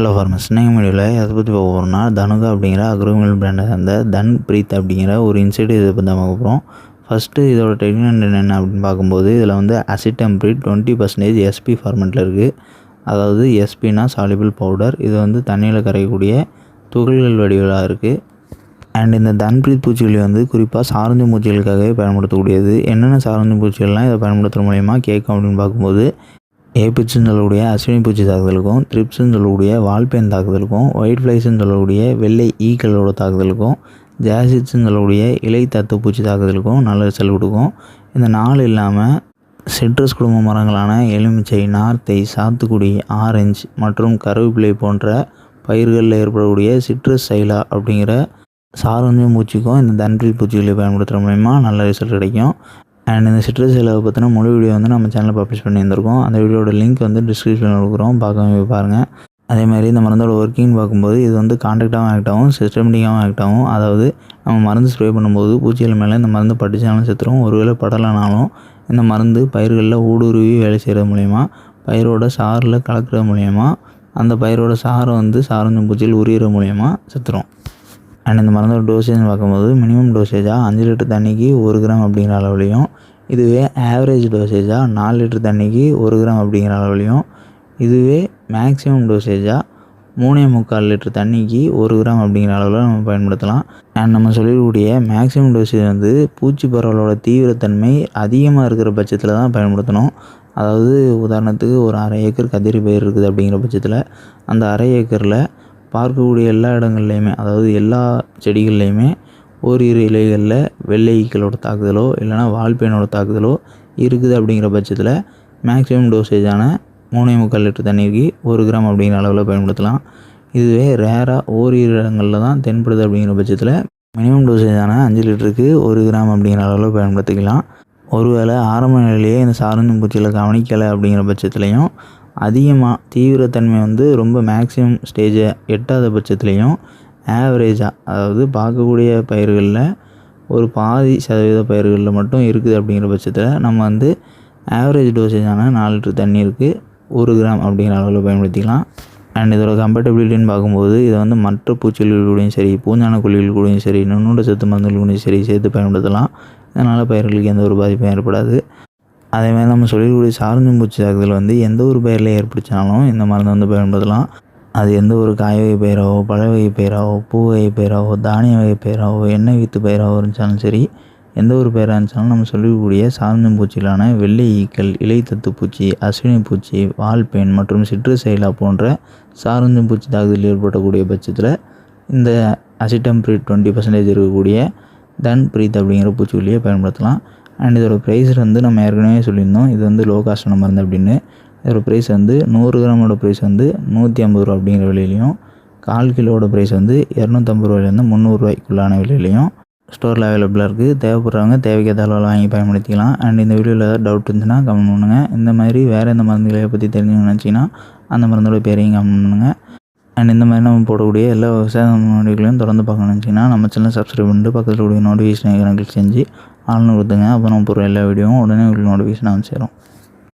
Hello ஃபார்மஸ் நீங்கள் வீடியோவில் அதை பற்றி பார்க்க போகிறோம்னா தனுகா அப்படிங்கிற அக்ரோமியல் பிராண்டை சேர்ந்த தன் பிரீத் அப்படிங்கிற ஒரு இன்சைட் இதை பற்றி தான் பார்க்க போகிறோம் ஃபஸ்ட்டு இதோட ட்ரீட்மெண்ட் என்ன அப்படின்னு பார்க்கும்போது இதில் வந்து அசிட்டம் டுவெண்ட்டி பர்சன்டேஜ் எஸ்பி ஃபார்மெட்டில் இருக்குது அதாவது எஸ்பினா சாலிபிள் பவுடர் இது வந்து தண்ணியில் கரையக்கூடிய துகள்கள் வடிவலாக இருக்குது அண்ட் இந்த தன்பிரீத் பூச்சிக்கொல்லி வந்து குறிப்பாக சாரஞ்சு பூச்சிகளுக்காகவே பயன்படுத்தக்கூடியது. என்னென்ன சாரஞ்சு பூச்சிகள்லாம் இதை பயன்படுத்துகிற மூலயமா கேட்கும் அப்படின்னு பார்க்கும்போது ஏபிட்ஸ்னு சொல்லக்கூடிய அஸ்வினி பூச்சி தாக்குதலுக்கும் த்ரிப்ஸ்னு சொல்லக்கூடிய வால்பேன் தாக்குதலுக்கும் ஒயிட் ஃப்ளைஸ்னு சொல்லக்கூடிய வெள்ளை ஈக்களோட தாக்குதலுக்கும் ஜாசிட்ஸ்னு சொல்லக்கூடிய இலை தத்து பூச்சி தாக்குதலுக்கும் நல்ல ரிசல்ட் கொடுக்கும். இந்த நாள் இல்லாமல் சிட்ரஸ் குடும்ப மரங்களான எலுமிச்சை நார்த்தை சாத்துக்குடி ஆரஞ்சு மற்றும் கருவேப்பிலை போன்ற பயிர்களில் ஏற்படக்கூடிய சிட்ரஸ் சைலா அப்படிங்கிற சாரஞ்சு பூச்சிக்கும் இந்த தன்பிரீத் பூச்சிகளை பயன்படுத்துகிற மூலயமா நல்ல ரிசல்ட் கிடைக்கும். அண்ட் இந்த சிட்ரஸ் செலவை பற்றின முழு வீடியோ வந்து நம்ம சேனலில் பப்ளிஷ் பண்ணியிருந்திருக்கோம். அந்த வீடியோட லிங்க் வந்து டிஸ்கிரிப்ஷனில் கொடுக்குறோம். பார்க்க போய் பாருங்கள் அதே மாதிரி இந்த மருந்தோட ஒர்க்கிங் பார்க்கும்போது இது வந்து கான்டாக்டாகவும் ஆக்ட் ஆகும் சிஸ்டமேட்டிக்காகவும் ஆக்ட் ஆகும். அதாவது நம்ம மருந்து ஸ்ப்ரே பண்ணும்போது பூச்சிகள் மேலே இந்த மருந்து பட்டுச்சாலும் செத்துரும். ஒருவேளை படலைனாலும் இந்த மருந்து பயிர்களில் ஊடுருவி வேலை செய்கிறது மூலயமா பயிரோட சாறில் கலக்கிறது மூலயமா அந்த பயிரோட சாரை வந்து சாரஞ்சு பூச்சியில் உரியிற மூலயமா செத்துரும். அண்ட் இந்த மருந்தோட டோசேஜ் பார்க்கும்போது மினிமம் டோசேஜாக அஞ்சு லிட்டர் தண்ணிக்கு ஒரு கிராம் அப்படிங்கிற அளவுலையும் இதுவே ஆவரேஜ் டோசேஜாக நாலு லிட்டர் தண்ணிக்கு ஒரு கிராம் அப்படிங்கிற அளவுலையும். இதுவே மேக்ஸிமம் டோசேஜாக மூணே முக்கால் லிட்டர் தண்ணிக்கு ஒரு கிராம் அப்படிங்கிற அளவில் நம்ம பயன்படுத்தலாம். அண்ட் நம்ம சொல்லக்கூடிய மேக்ஸிமம் டோசேஜ் வந்து பூச்சி பரவலோட தீவிரத்தன்மை அதிகமாக இருக்கிற பட்சத்தில் தான் பயன்படுத்தணும். அதாவது உதாரணத்துக்கு ஒரு அரை ஏக்கர் கதிரி பயிர் இருக்குது அப்படிங்கிற பட்சத்தில் அந்த அரை ஏக்கரில் பார்க்கக்கூடிய எல்லா இடங்கள்லையுமே அதாவது எல்லா செடிகள்லையுமே ஓரிரு இலைகளில் வெள்ளை ஈக்களோட தாக்குதலோ இல்லைனா வால்பேனோட தாக்குதலோ இருக்குது அப்படிங்கிற பட்சத்தில் மேக்ஸிமம் டோசேஜான மூணே முக்கால் லிட்டர் தண்ணீருக்கு ஒரு கிராம் அப்படிங்கிற அளவில் பயன்படுத்தலாம். இதுவே ரேராக ஓரிரு இடங்களில் தான் தென்படுது அப்படிங்கிற பட்சத்தில் மினிமம் டோசேஜான அஞ்சு லிட்டருக்கு ஒரு கிராம் அப்படிங்கிற அளவில் பயன்படுத்திக்கலாம். ஒருவேளை ஆரம்ப நிலையிலேயே இந்த சாரஞ்சு பூச்சியில் கவனிக்கலை அப்படிங்கிற பட்சத்துலையும் அதிகமாக தீவிரத்தன்மை வந்து ரொம்ப மேக்ஸிமம் ஸ்டேஜை எட்டாத பட்சத்துலேயும் ஆவரேஜாக அதாவது பார்க்கக்கூடிய பயிர்களில் ஒரு பாதி சதவீத பயிர்களில் மட்டும் இருக்குது அப்படிங்கிற பட்சத்தில் நம்ம வந்து ஆவரேஜ் டோசேஜான நாலு லிட்டர் தண்ணீருக்கு ஒரு கிராம் அப்படிங்கிற அளவில் பயன்படுத்திக்கலாம். அண்ட் இதோட கம்பேட்டபிலிட்டின்னு பார்க்கும்போது இதை வந்து மற்ற பூச்சிகள் கூடயும் சரி பூஞ்சான கொல்லிகள் கூடயும் சரி நுண்ணுண்ட சத்து மருந்துகள் கூடயும் சரி சேர்த்து பயன்படுத்தலாம். இதனால் பயிர்களுக்கு எந்த ஒரு பாதிப்பும் ஏற்படாது. அதேமாதிரி நம்ம சொல்லக்கூடிய சாரஞ்சு பூச்சி தாக்குதல் வந்து எந்த ஒரு பயிரில் ஏற்படுத்தினாலும் இந்த மருந்து வந்து பயன்படுத்தலாம். அது எந்த ஒரு காய வகை பயிராவோ பழ வகை பயிராவோ பூ வகை பயிராவோ தானிய வகை பயிராவோ எண்ணெய் வித்து பயிராவோ இருந்துச்சாலும் சரி எந்த ஒரு பயிராக இருந்துச்சாலும் நம்ம சொல்லக்கூடிய சாரஞ்சு பூச்சிகளான வெள்ளை ஈக்கள் இலை தத்து பூச்சி அஸ்வினி பூச்சி வால்பேன் மற்றும் சிட்ரசைலா போன்ற சாரஞ்சு பூச்சி தாக்குதல் ஏற்படக்கூடிய பட்சத்தில் இந்த அசிட்டம் ப்ரீத் டுவெண்ட்டி பர்சன்டேஜ் இருக்கக்கூடிய தன் பிரீத் அப்படிங்கிற பூச்சிக்கொல்லியை பயன்படுத்தலாம். அண்ட் இதோட ப்ரைஸ் வந்து நம்ம ஏற்கனவே சொல்லியிருந்தோம். இது வந்து லோ காஸ்டான மருந்து அப்படின்னு. இதோட ப்ரைஸ் வந்து நூறு கிராமோட ப்ரைஸ் வந்து நூற்றி ஐம்பது ரூபா அப்படிங்கிற விலையிலையும் கால் கிலோவோட ப்ரைஸ் வந்து இரநூத்தம்பது ரூபாயிலேருந்து முந்நூறுரூவாய்க்குள்ளான விலையிலையும் ஸ்டோரில் அவைலபிளாக இருக்குது தேவைப்படுறவங்க தேவைக்கேற்ற அளவில் வாங்கி பயன்படுத்திக்கலாம். அண்ட் இந்த வீடியோவில் ஏதாவது டவுட் இருந்துச்சுன்னா கமெண்ட் பண்ணுங்கள் இந்த மாதிரி வேறு எந்த மருந்துகளை பற்றி தெரிஞ்சுக்கணும்னு நினச்சிங்கன்னா அந்த மருந்தோட பேரையும் கமெண்ட் பண்ணுங்கள் அண்ட் இந்த மாதிரி நம்ம போடக்கூடிய எல்லா விவசாய நோட்டிகளையும் தொடர்ந்து பார்க்கணும்னு நினச்சிங்கன்னா நம்ம சேனல் சப்ஸ்கிரைப் பண்ணிட்டு பக்கத்தில் கூடிய நோட்டிஃபிகேஷன் கிளிக் செஞ்சு ஆள்னு கொடுத்துங்க அப்போ நம்ம போகிற எல்லா வீடியோவும் உடனே உங்களுக்கு நோட்டிஃபிகேஷன் வந்து சேரும்.